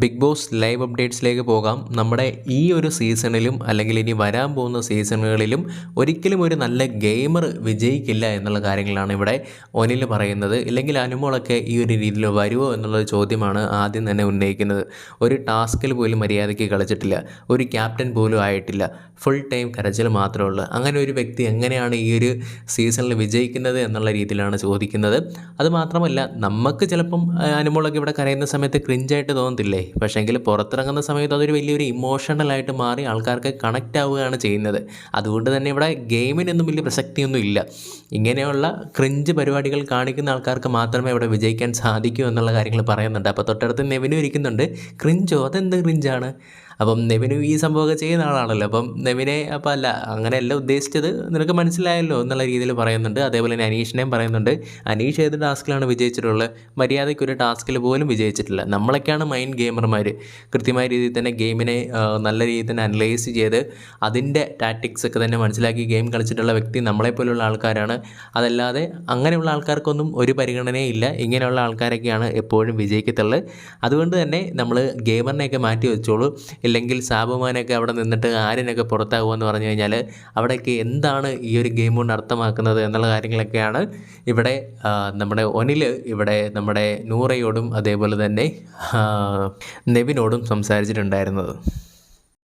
Big boss live അപ്ഡേറ്റ്സിലേക്ക് പോകാം. നമ്മുടെ ഈ ഒരു സീസണിലും അല്ലെങ്കിൽ ഇനി വരാൻ പോകുന്ന സീസണുകളിലും ഒരിക്കലും ഒരു നല്ല ഗെയിമർ വിജയിക്കില്ല എന്നുള്ള കാര്യങ്ങളാണ് ഇവിടെ ഒനിൽ പറയുന്നത്. ഇല്ലെങ്കിൽ അനുമോളൊക്കെ ഈ ഒരു രീതിയിൽ വരുമോ എന്നുള്ള ചോദ്യമാണ് ആദ്യം തന്നെ ഉന്നയിക്കുന്നത്. ഒരു ടാസ്കിൽ പോലും മര്യാദയ്ക്ക് കളിച്ചിട്ടില്ല. ഒരു ക്യാപ്റ്റൻ പോലും ആയിട്ടില്ല. ഫുൾ ടൈം കരച്ചിൽ മാത്രമേ ഉള്ളൂ. അങ്ങനെ ഒരു വ്യക്തി എങ്ങനെയാണ് ഈ ഒരു സീസണിൽ വിജയിക്കുന്നത് എന്നുള്ള രീതിയിലാണ് ചോദിക്കുന്നത്. അതുമാത്രമല്ല നമുക്ക് ചിലപ്പം അനുമോളൊക്കെ ഇവിടെ കരയുന്ന സമയത്ത് ക്രിഞ്ചായിട്ട് തോന്നത്തില്ലേ? പക്ഷേങ്കിൽ പുറത്തിറങ്ങുന്ന സമയത്ത് അതൊരു വലിയൊരു ഇമോഷണലായിട്ട് മാറി ആൾക്കാർക്ക് കണക്റ്റ് ആവുകയാണ് ചെയ്യുന്നത്. അതുകൊണ്ട് തന്നെ ഇവിടെ ഗെയിമിനൊന്നും വലിയ പ്രസക്തിയൊന്നും ഇല്ല. ഇങ്ങനെയുള്ള ക്രിഞ്ച് പരിപാടികൾ കാണിക്കുന്ന ആൾക്കാർക്ക് മാത്രമേ ഇവിടെ വിജയിക്കാൻ സാധിക്കൂ എന്നുള്ള കാര്യങ്ങൾ പറയുന്നുണ്ട്. അപ്പോൾ തൊട്ടടുത്ത് നെവിനും ഇരിക്കുന്നുണ്ട്. ക്രിഞ്ചോ അതെന്ത് ക്രിഞ്ചാണ് അപ്പം നെവിനും ഈ സംഭവമൊക്കെ ചെയ്യുന്ന ആളാണല്ലോ. അപ്പം നെവിനെ അപ്പം അല്ല അങ്ങനെയല്ല ഉദ്ദേശിച്ചത് നിനക്ക് മനസ്സിലായല്ലോ എന്നുള്ള രീതിയിൽ പറയുന്നുണ്ട്. അതേപോലെ തന്നെ അനീഷിനെയും പറയുന്നുണ്ട്. അനീഷ് ഏത് ടാസ്കിലാണ് വിജയിച്ചിട്ടുള്ളത്? മര്യാദയ്ക്ക് ഒരു ടാസ്കിൽ പോലും വിജയിച്ചിട്ടില്ല. നമ്മളൊക്കെയാണ് മൈൻഡ് ഗെയിമർമാർ കൃത്യമായ രീതിയിൽ തന്നെ ഗെയിമിനെ നല്ല രീതിയിൽ തന്നെ അനലൈസ് ചെയ്ത് അതിന്റെ ടാറ്റിക്സ് ഒക്കെ തന്നെ മനസ്സിലാക്കി ഗെയിം കളിച്ചിട്ടുള്ള വ്യക്തി നമ്മളെപ്പോലുള്ള ആൾക്കാരാണ്. അതല്ലാതെ അങ്ങനെയുള്ള ആൾക്കാർക്കൊന്നും ഒരു പരിഗണനയും ഇല്ല. ഇങ്ങനെയുള്ള ആൾക്കാരൊക്കെയാണ് എപ്പോഴും വിജയിക്കത്തുള്ളത്. അതുകൊണ്ട് തന്നെ നമ്മൾ ഗെയിമറിനെയൊക്കെ മാറ്റി വെച്ചോളൂ. ഇല്ലെങ്കിൽ സാബുമാനൊക്കെ അവിടെ നിന്നിട്ട് ആര്യനൊക്കെ പുറത്താകുമെന്ന് പറഞ്ഞു കഴിഞ്ഞാൽ അവിടെയൊക്കെ എന്താണ് ഈ ഒരു ഗെയിം കൊണ്ട് അർത്ഥമാക്കുന്നത് എന്നുള്ള കാര്യങ്ങളൊക്കെയാണ് ഇവിടെ നമ്മുടെ ഒനിൽ ഇവിടെ നമ്മുടെ നൂറയോടും അതേപോലെ തന്നെ നെവിനോടും സംസാരിച്ചിട്ടുണ്ടായിരുന്നത്.